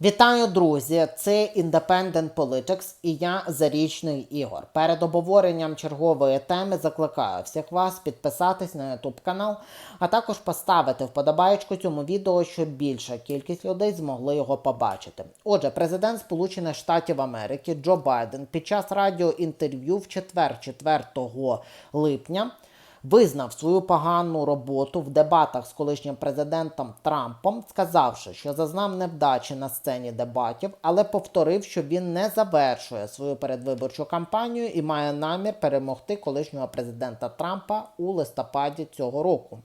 Вітаю, друзі! Це Independent Politics і я Зарічний Ігор. Перед обговоренням чергової теми закликаю всіх вас підписатись на YouTube канал, а також поставити вподобаєчку цьому відео, щоб більша кількість людей змогли його побачити. Отже, президент Сполучених Штатів Америки Джо Байден під час радіоінтерв'ю в четвер, 4 липня визнав свою погану роботу в дебатах з колишнім президентом Трампом, сказавши, що зазнав невдачі на сцені дебатів, але повторив, що він не завершує свою передвиборчу кампанію і має намір перемогти колишнього президента Трампа у листопаді цього року.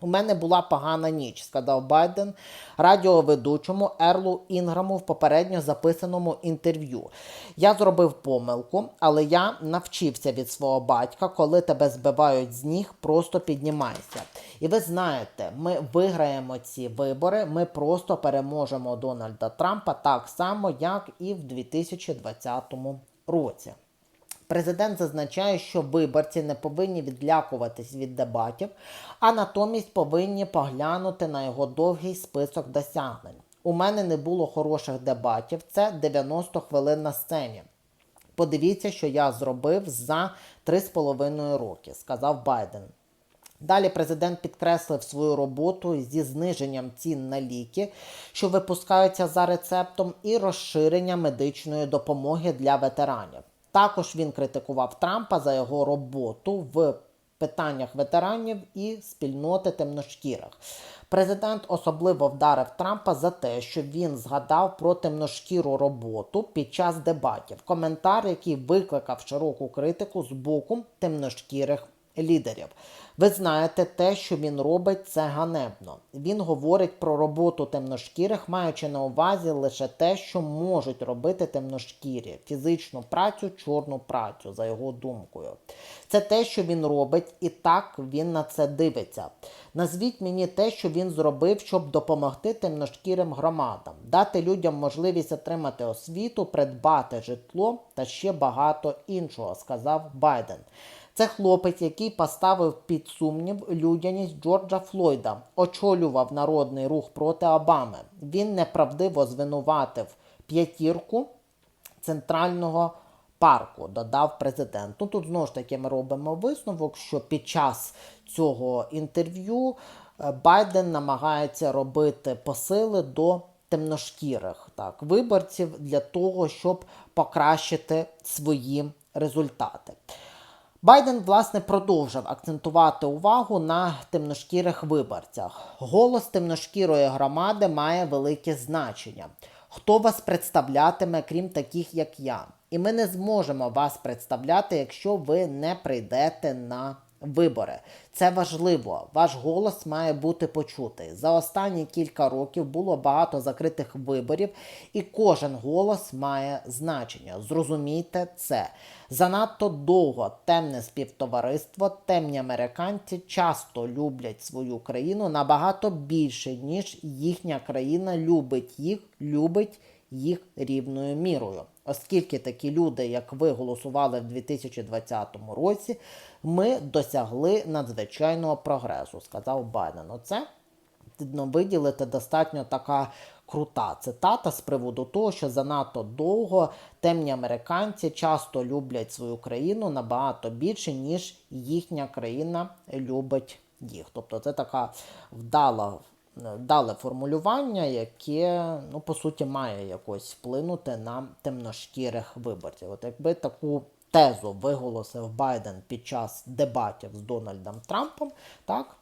У мене була погана ніч, сказав Байден радіоведучому Ерлу Інграму в попередньо записаному інтерв'ю. Я зробив помилку, але я навчився від свого батька, коли тебе збивають з ніг, просто піднімайся. І ви знаєте, ми виграємо ці вибори, ми просто переможемо Дональда Трампа так само, як і в 2020 році. Президент зазначає, що виборці не повинні відлякуватись від дебатів, а натомість повинні поглянути на його довгий список досягнень. У мене не було хороших дебатів, це 90 хвилин на сцені. Подивіться, що я зробив за 3,5 роки, сказав Байден. Далі президент підкреслив свою роботу зі зниженням цін на ліки, що випускаються за рецептом, і розширення медичної допомоги для ветеранів. Також він критикував Трампа за його роботу в питаннях ветеранів і спільноти темношкірих. Президент особливо вдарив Трампа за те, що він згадав про темношкіру роботу під час дебатів. Коментар, який викликав широку критику з боку темношкірих лідерів. Ви знаєте, те, що він робить, це ганебно. Він говорить про роботу темношкірих, маючи на увазі лише те, що можуть робити темношкірі, фізичну працю, чорну працю, за його думкою. Це те, що він робить, і так він на це дивиться. Назвіть мені те, що він зробив, щоб допомогти темношкірим громадам, дати людям можливість отримати освіту, придбати житло та ще багато іншого, сказав Байден. Це хлопець, який поставив під сумнів людяність Джорджа Флойда, очолював народний рух проти Обами. Він неправдиво звинуватив п'ятірку центрального парку, додав президент. Ну тут знову ж таки ми робимо висновок, що під час цього інтерв'ю е, Байден намагається робити посили до темношкірих так, виборців для того, щоб покращити свої результати. Байден, власне, продовжив акцентувати увагу на темношкірих виборцях. Голос темношкірої громади має велике значення. Хто вас представлятиме, крім таких, як я? І ми не зможемо вас представляти, якщо ви не прийдете на вибори. Це важливо. Ваш голос має бути почутий. За останні кілька років було багато закритих виборів, і кожен голос має значення. Зрозумійте це. Занадто довго темне співтовариство, темні американці часто люблять свою країну набагато більше, ніж їхня країна любить їх, любить їх рівною мірою. Оскільки такі люди, як ви, голосували в 2020 році, ми досягли надзвичайного прогресу, сказав Байден. Оце ну, виділити достатньо така крута цитата з приводу того, що занадто довго темні американці часто люблять свою країну набагато більше, ніж їхня країна любить їх. Тобто це така вдала. Дали формулювання, яке, ну, по суті, має якось вплинути на темношкірих виборців. От якби таку тезу виголосив Байден під час дебатів з Дональдом Трампом, так,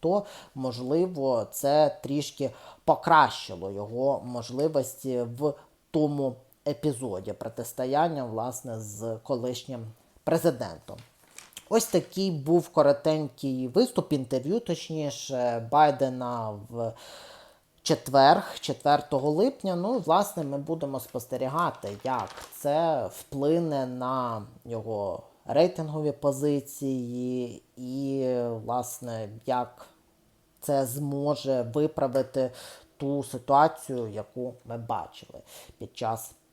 то, можливо, це трішки покращило його можливості в тому епізоді протистояння власне, з колишнім президентом. Ось такий був коротенький виступ, інтерв'ю, точніше, Байдена в четвер, 4 липня. Ну власне ми будемо спостерігати, як це вплине на його рейтингові позиції, і, власне, як це зможе виправити ту ситуацію, яку ми бачили під час